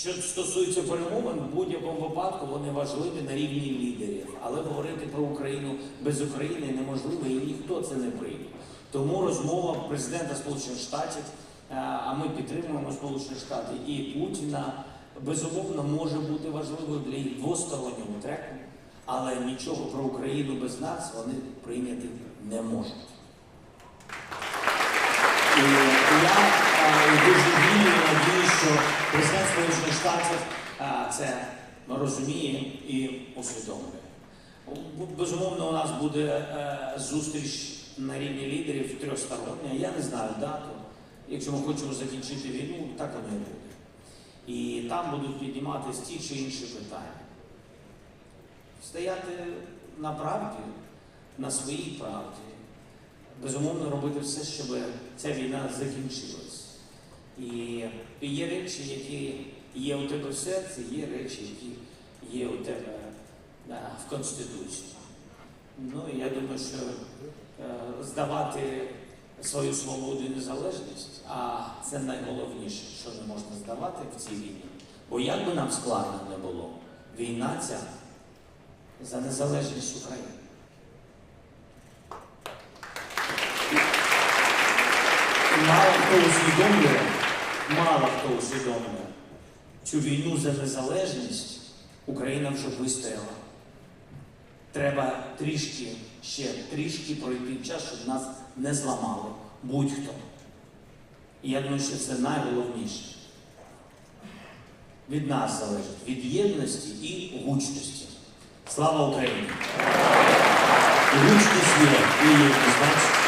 Що стосується перемовин, в будь-якому випадку вони важливі на рівні лідерів. Але говорити про Україну без України неможливо і ніхто це не прийме. Тому розмова президента Сполучених Штатів, е, а ми підтримуємо Сполучені Штати і Путіна, безумовно може бути важливою для їх двостороннього треку, але нічого про Україну без нас вони прийняти не можуть. І я е, дуже Е, це розуміє і усвідомлює. Безумовно, у нас буде е, зустріч на рівні лідерів трьохстороння. Я не знаю дату. Якщо ми хочемо закінчити війну, так воно і буде. І там будуть підніматися ті чи інші питання. Стояти на правді, на своїй правді, безумовно робити все, щоб ця війна закінчилась. І є речі, які є у тебе в серці, є речі, які є у тебе е, в Конституції. Ну і я думаю, що е, здавати свою свободу і незалежність, а це найголовніше, що не можна здавати в цій війні. Бо як би нам складно не було, війна ця за незалежність України. Мало хто усвідомлює, мало хто усвідомлює, цю війну за незалежність Україна вже вистояла. Треба трішки, ще трішки пройти час, щоб нас не зламало будь-хто. І я думаю, що це найголовніше. Від нас залежить, від єдності і гучності. Слава Україні! І гучність є, і єдність?